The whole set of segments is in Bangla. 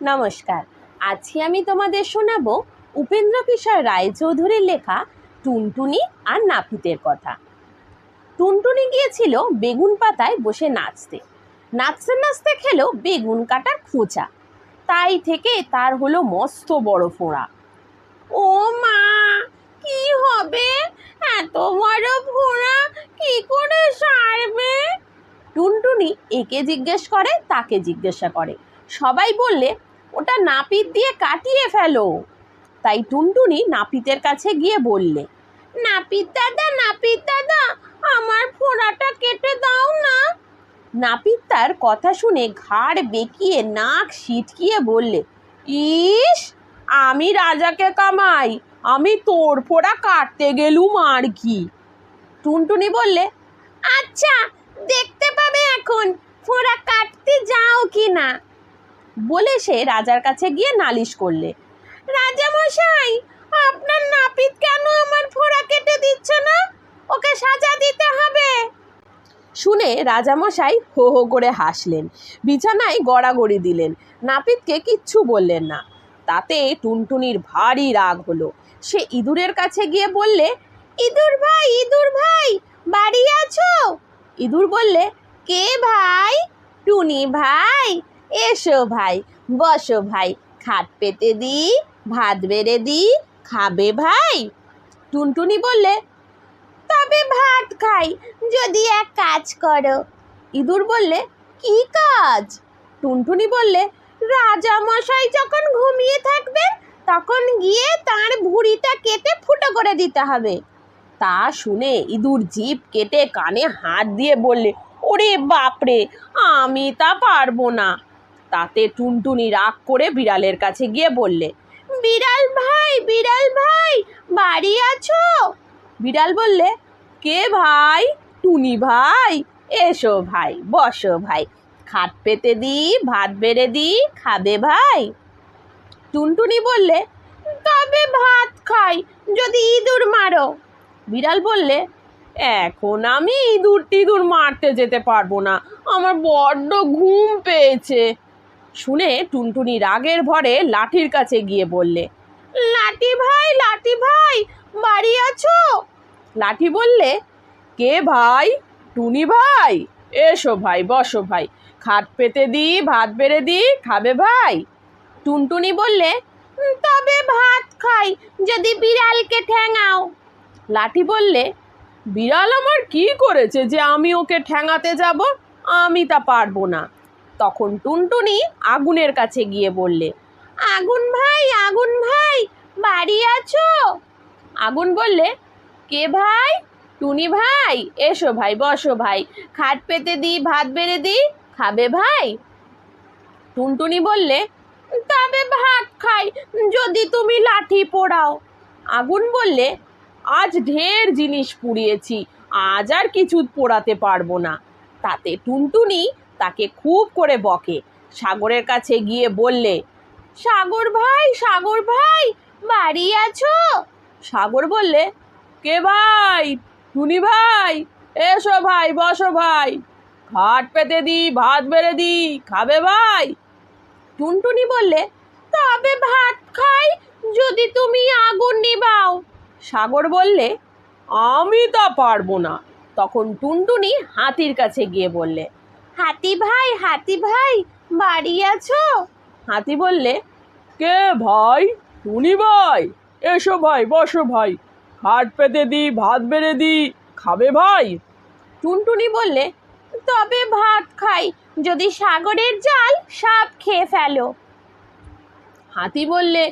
নমস্কার। আজকে আমি তোমাদের শোনাবো উপেন্দ্র কিশোর রায়চৌধুরীর লেখা টুনটুনি আর নাপিতের কথা। টুনটুনি গিয়েছিল বেগুন পাতায় বসে নাচতে। নাচতে নাচতে খেলো বেগুন কাটার খোঁচা। তাই থেকে তার হলো মস্ত বড় ফোঁড়া। ও মা, কি হবে? এত বড় ফোঁড়া কি করে সারবে? টুনটুনি একে জিজ্ঞেস করে, তাকে জিজ্ঞাসা করে। সবাই বললে ওটা নাপিত দিয়ে কাটিয়ে ফেলো। তাই টুনটুনি নাপিতের কাছে গিয়ে বললে, নাপিত দাদা নাপিত দাদা, আমার ফোড়াটা কেটে দাও না। নাপিত তার কথা শুনে ঘাড় বেঁকিয়ে নাক সিটকিয়ে বললে, ইস, আমি রাজাকে কামাই, আমি তোর ফোড়া কাটতে গেলুম আর কি? টুনটুনি বললে আচ্ছা দেখতে পাবে এখন, ফোড়া কাটতে যাও কি না বলে সে রাজার কাছে গিয়ে নালিশ করলে। রাজা মশাই আপনার নাপিত কেন আমার ফোড়া কেটে দিচ্ছে না? ওকে সাজা দিতে হবে। শুনে রাজামশাই হো হো করে হাসলেন, বিছানায় গড়াগড়ি দিলেন। নাপিতকে কিচ্ছু বললেন না। তাতে টুনটুনির ভারী রাগ হলো। সে ইঁদুরের কাছে গিয়ে বললে, ইঁদুর ভাই ইঁদুর ভাই, বাড়ি আছো? ইঁদুর বললে, কে ভাই? টুনি ভাই এসো ভাই, বসো ভাই। খাট পেতে দি, ভাত বেড়ে দি, খাবে ভাই? টুনটুনি বললে, তবে ভাত খাই, যদি এক কাজ করো। ইঁদুর বললে, কি কাজ? টুনটুনি বললে, রাজা মশাই যখন ঘুমিয়ে থাকবেন, তখন গিয়ে তার ভুঁড়িটা কেটে ফুটো করে দিতে হবে। তা শুনে ইঁদুর জিভ কেটে কানে হাত দিয়ে বললে, ওরে বাপরে, আমি তা পারব না। তাতে টুনটুনি রাগ করে বিড়ালের কাছে গিয়ে বললে, বিড়াল ভাই বিড়াল ভাই, বাড়ি আছো? বিড়াল বললে, কে ভাই? টুনি ভাই? এসো ভাই, বসো ভাই, খাট পেতে দি, ভাত বেড়ে দি, খাবে ভাই? টুনটুনি বললে, তবে ভাত খাই, যদি ইঁদুর মারো। বিড়াল বললে, এখন আমি ইঁদুর টিঁদুর মারতে যেতে পারব না, আমার বড্ড ঘুম পেয়েছে। শুনে টুনটুনি রাগের ভরে লাঠির কাছে গিয়ে বললে, লাঠি ভাই লাঠি ভাই, বাড়ি আছো? লাঠি বললে, কে ভাই? টুনি ভাই? এসো ভাই, বসো ভাই, খাট পেতে দি, ভাত বেড়ে দি, খাবে ভাই? টুনটুনি বললে, তবে ভাত খাই, যদি বিড়ালকে ঠ্যাঙাও। লাঠি বললে, বিড়াল আমার কি করেছে যে আমি ওকে ঠ্যাঙাতে যাব? আমি তা পারব না। তখন টুনটুনি আগুনের কাছে গিয়ে বললে, আগুন ভাই আগুন ভাই, বাড়ি আছো? আগুন বললে, কে ভাই? টুনি ভাই, এসো ভাই, বসো ভাই, খাট পেতে দি, ভাত বেড়ে দি, খাবে ভাই? টুনটুনি বললে, তবে ভাত খাই, যদি তুমি লাঠি পোড়াও। আগুন বললে, আজ ঢের জিনিস পুড়িয়েছি, আজ আর কিছু পোড়াতে পারব না। তাতে টুনটুনি তাকে খুব করে বকে। সাগরের কাছে গিয়ে বললে, সাগর ভাই সাগর ভাই, বাড়ি আছো? সাগর বললে, কে ভাই? টুনি ভাই, এসো ভাই, বসো ভাই। খাট পেতে দি, ভাত বেড়ে দি, খাবে ভাই? টুনটুনি বললে, তবে ভাত খাই, যদি তুমি আগুন নিবাও। সাগর বললে, আমি তা পারব না। তখন টুনটুনি হাতির কাছে গিয়ে বললে হাতি ভাই হাতি ভাই বাড়ি আছো? হাতি বললে কে ভাই? টুনি ভাই? এসো ভাই বসো ভাই। হাট পেতে দি ভাত বেড়ে দি খাবে ভাই? টুনটুনি বললে তবে ভাত খাই যদি সাগরের জল সাপ খেয়ে ফেলো। হাতি বললে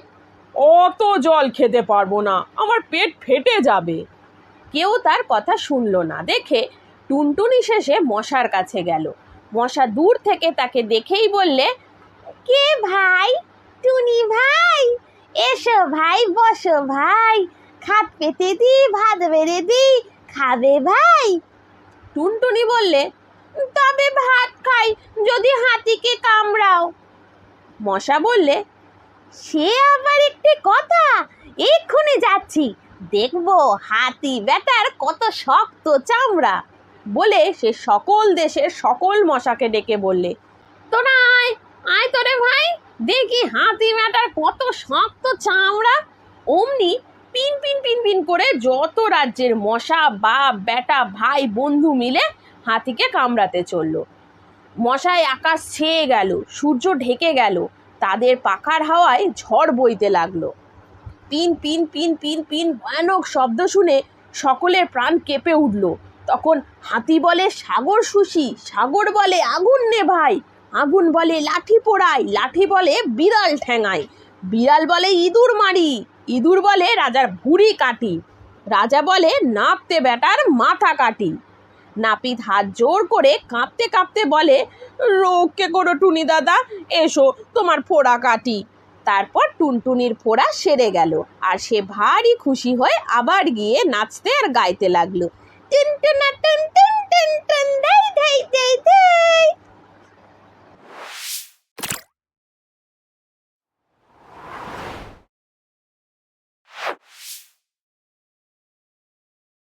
অত জল খেতে পারব না আমার পেট ফেটে যাবে। কেউ তার কথা শুনলো না দেখে টুনটুনি শেষে মশার কাছে গেল। মশা দূর থেকে তাকে দেখেই বললে, কে ভাই? টুনি ভাই? এসো ভাই, বসো ভাই। খাট পেতে দি, ভাত বেড়ে দি, খাবে ভাই? টুনটুনি বললে, তবে ভাত খাই, যদি হাতিকে কামড়াও। মশা বললে, সে আবার একটি কথা, এক্ষুনি যাচ্ছি। দেখব হাতি বেটার কত শক্ত চামড়া। বলে সে সকল দেশের সকল মশাকে ডেকে বললে, তোরা আয় আয় তোরে ভাই, দেখি হাতি ম্যাটার কত শক্ত চামড়া। অমনি পিন পিন পিন পিন করে যত রাজ্যের মশা, বাপ বেটা ভাই, বন্ধু মিলে হাতিকে কামড়াতে চলল। মশায় আকাশ ছেয়ে গেল, সূর্য ঢেকে গেল, তাদের পাখার হাওয়ায় ঝড় বইতে লাগল। পিন পিন পিন পিন পিন ভয়ানক শব্দ শুনে সকলের প্রাণ কেঁপে উঠল। তখন হাতি বলে, সাগর সুশি, সাগর বলে, আগুন নে ভাই। আগুন বলে, লাঠি পোড়াই। লাঠি বলে, বিড়াল ঠ্যাঙাই বিড়াল বলে, ইঁদুর মারি। ইঁদুর বলে, রাজার ভুঁড়ি কাটি। রাজা বলে, নাপতে বেটার মাথা কাটি। নাপিত হাত জোর করে কাঁপতে কাঁপতে বলে, রোগকে করো টুনি দাদা, এসো, তোমার ফোড়া কাটি। তারপর টুনটুনির ফোড়া সেরে গেল, আর সে ভারী খুশি হয়ে আবার গিয়ে নাচতে আর গাইতে লাগল। টিন টিনা টিন টিন টিন টিন দেই দেই দেই দেই